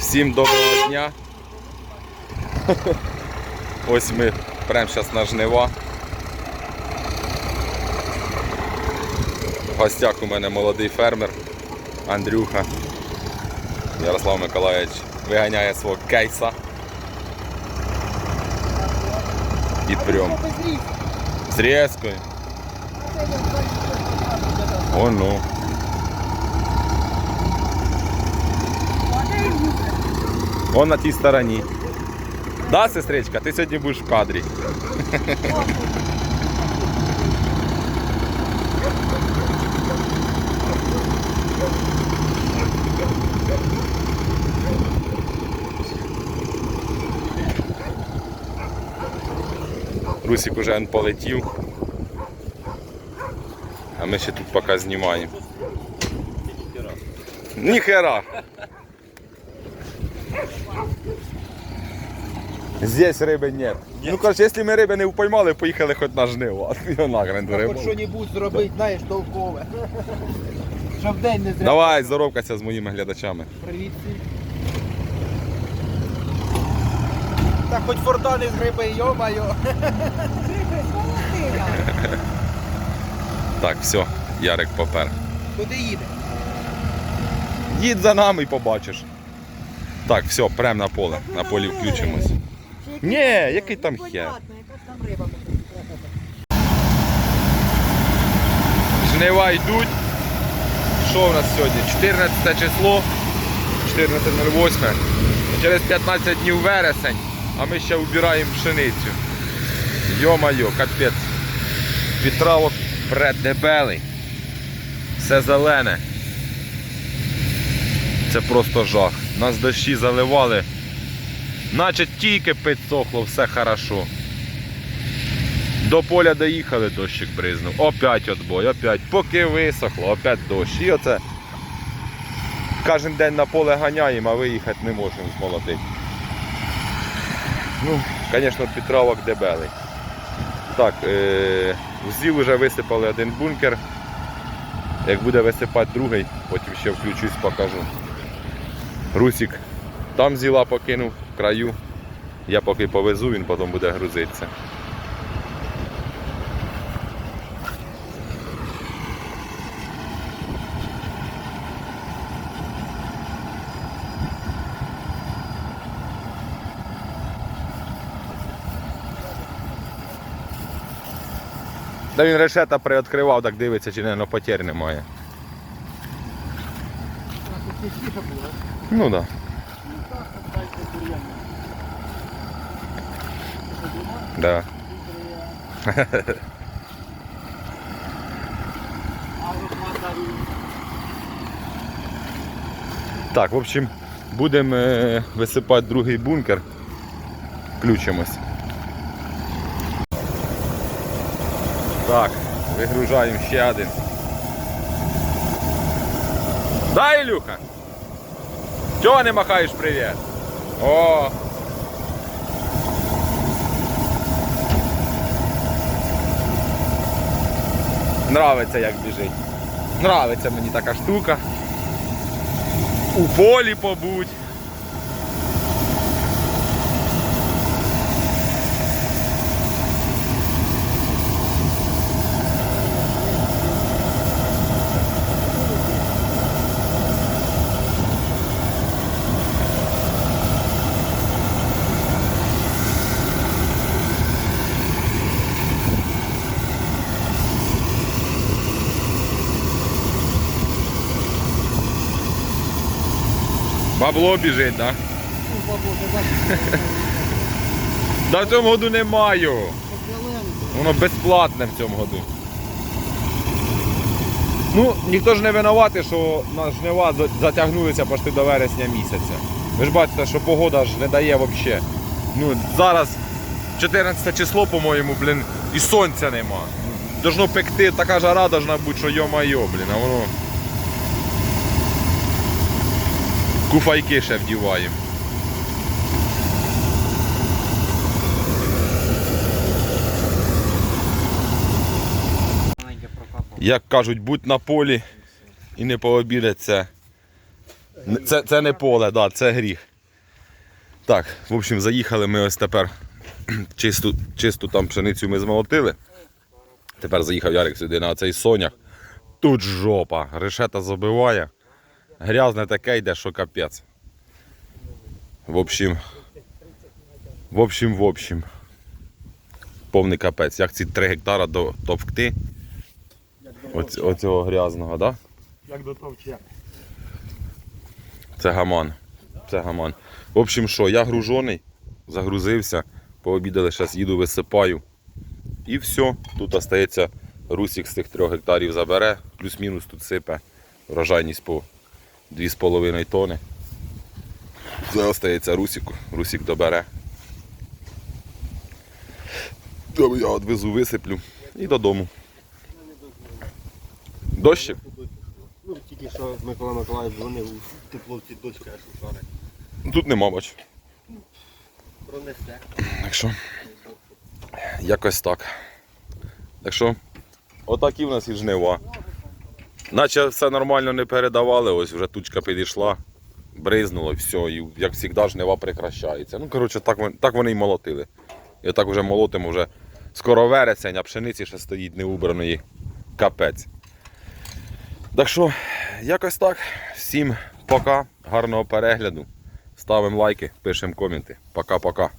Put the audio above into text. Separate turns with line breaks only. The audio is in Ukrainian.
Всім доброго дня. Ось ми прямо зараз на жнива. В гостях у мене молодий фермер Андрюха. Ярослав Миколаївич виганяє свого кейса. І прям. З різкою. О ну. Он на тій стороні. Да, сестричка, ти сьогодні будеш в кадрі. Русик уже полетів. А ми ще тут поки знімаємо. Ніхера. Здесь риби нет. Ну короче, если ми риби не впоймали, поїхали хоч на жниво.
Хоч що-небудь зробити, знаєш, толкове. Щоб день не зря.
Давай, здоровкайся з моїми глядачами.
Привіт всім. Та хоч фордани з гриби, йо-майо.
Так, все, Ярик попер.
Куди їде?
Їдь за нами і побачиш. Так, все, прям на поле. На полі включимось. Ні, який там хер. Жнива йдуть. Що у нас сьогодні? 14 число. 14.08. Через 15 днів вересень, а ми ще вбираємо пшеницю. Йо-майо, капець. Підтравок преддебелий. Все зелене. Це просто жах. Нас дощі заливали. Наче тільки підсохло, все хорошо. До поля доїхали, дощик бризнув. Опять отбой, опять. Поки висохло, опять дощ. І оце кожен день на поле ганяємо, а виїхати не можемо змолотити. Ну, звісно, підтравок дебелий. Так, е- в ЗІЛ вже висипали один бункер. Як буде висипати другий, потім ще включусь, покажу. Русик там зіла покинув в краю. Я поки повезу, він потім буде грузитися. Та він решета приоткривав, так дивиться, чи не потерь немає. Ну. Да. Да. Так, в общем, будемо е, висипати другий бункер. Включимось. Так, вигружаємо ще один. Да, Ілюха? Чого не махаєш привіт? О! Нравиться як біжить. Нравиться мені така штука. У полі побудь. Бабло біжить, так? Да? Да в цьому году не маю. Воно безплатне в цьому году. Ну, ніхто ж не винуватий, що на жнива за- затягнулися почти до вересня місяця. Ви ж бачите, що погода ж не дає взагалі. Ну, зараз 14 число, по-моєму, блін, і сонця нема. Должно пекти, така жара должна бути, що йо-майо, блін, а воно. Куфайки ще вдіваємо. Як кажуть, будь на полі і не пообідать це. Це, це не поле, да, це гріх. Так, в общем, заїхали ми ось тепер. Чисту, чисту там пшеницю ми змолотили. Тепер заїхав Ярик сюди на цей сонях. Тут жопа, решета забиває. Грязне таке йде, що капець. В общем, в общем, в общем. Повний капець. Як ці 3 гектара до, довкти оць, оцього грязного, да?
Як до товча.
Це гаман. Це гаман. В общем, що, я гружений, загрузився, пообідали, зараз їду, висипаю. І все. Тут остається Русік з тих трьох гектарів забере, плюс-мінус тут сипе. Врожайність по 2,5 тони. Це остається Русіку. Русік добере. Я відвезу, висиплю і додому. Дощик?
Ну, тільки що Микола Миколаїв дзвонив у тепловці дочка аж у шарик.
Тут нема бач.
Пронесе.
Так що, якось так. Так що, отакі в нас і жнива. Наче все нормально не передавали, ось вже тучка підійшла, бризнуло, все, і як завжди жнива прекращається. Ну, коротше, так, так вони і молотили. І так вже молотимо, вже скоро вересень, а пшениці ще стоїть неубраної капець. Так що, якось так. Всім пока, гарного перегляду. Ставимо лайки, пишемо коменти. Пока-пока.